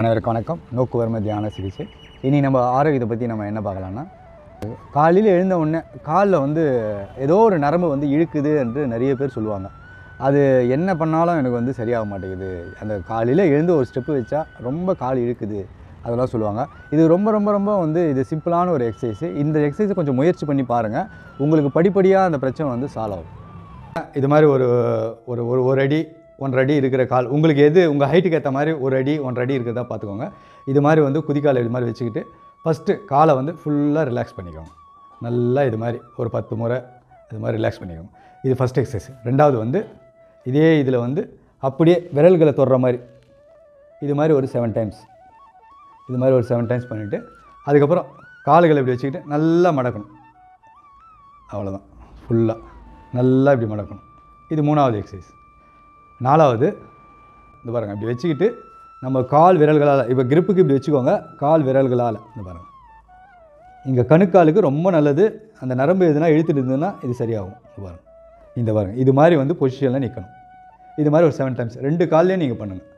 அனைவருக்கு வணக்கம். நோக்குவர்ம தியான சிகிச்சை. இனி நம்ம ஆரோக்கியத்தை பற்றி நம்ம என்ன பார்க்கலாம்னா காலையில் எழுந்த உடனே காலில் வந்து ஏதோ ஒரு நரம்பு வந்து இழுக்குது என்று நிறைய பேர் சொல்லுவாங்க. அது என்ன பண்ணாலும் எனக்கு வந்து சரியாக மாட்டேங்குது. அந்த காலையில் எழுந்து ஒரு ஸ்டெப்பு வச்சா ரொம்ப கால் இழுக்குது. அதெல்லாம் சொல்லுவாங்க. இது ரொம்ப ரொம்ப ரொம்ப வந்து இது சிம்பிளான ஒரு எக்ஸசைஸ். இந்த எக்ஸசைஸை கொஞ்சம் முயற்சி பண்ணி பாருங்கள் உங்களுக்கு படிப்படியாக அந்த பிரச்சனை வந்து சால்வ் ஆகும். இது மாதிரி ஒரு ஒரு ஒரு ஒரு அடி ஒன்றரை அடி இருக்கிற கால் உங்களுக்கு எது உங்கள் ஹைட்டுக்கு ஏற்ற மாதிரி ஒரு அடி ஒன்றரை அடி இருக்கிறதா பார்த்துக்கோங்க இது மாதிரி வந்து குதிக்கால் இது மாதிரி வச்சுக்கிட்டு ஃபஸ்ட்டு காலை வந்து ஃபுல்லாக ரிலாக்ஸ் பண்ணிக்கோங்க. நல்லா இது மாதிரி ஒரு பத்து முறை இது மாதிரி ரிலாக்ஸ் பண்ணிக்கோங்க. இது ஃபஸ்ட் எக்ஸசைஸ் ரெண்டாவது வந்து இதே இதில் வந்து அப்படியே விரல்களை தொடுற மாதிரி. இது மாதிரி ஒரு செவன் டைம்ஸ் இது மாதிரி ஒரு செவன் டைம்ஸ் பண்ணிவிட்டு அதுக்கப்புறம் கால்களை இப்படி வச்சுக்கிட்டு நல்லா மடக்கணும். அவ்வளோதான் ஃபுல்லாக நல்லா இப்படி மடக்கணும். இது மூணாவது எக்ஸசைஸ் நாலாவது இந்த பாருங்கள் இப்படி வச்சுக்கிட்டு நம்ம கால் விரல்களால் இப்போ கிரிப்புக்கு இப்படி வச்சுக்கோங்க கால் விரல்களால் இந்த பாருங்கள் இங்கே கணுக்காலுக்கு ரொம்ப நல்லது அந்த நரம்பு எதுனா இழுத்துட்டு இருந்ததுன்னா இது சரியாகும் இந்த பாருங்கள் இந்த பாருங்கள் இது மாதிரி வந்து பொசிஷனில் நிற்கணும் இது மாதிரி ஒரு செவன் டைம்ஸ் ரெண்டு கால்லையும் நீங்கள் பண்ணுங்கள்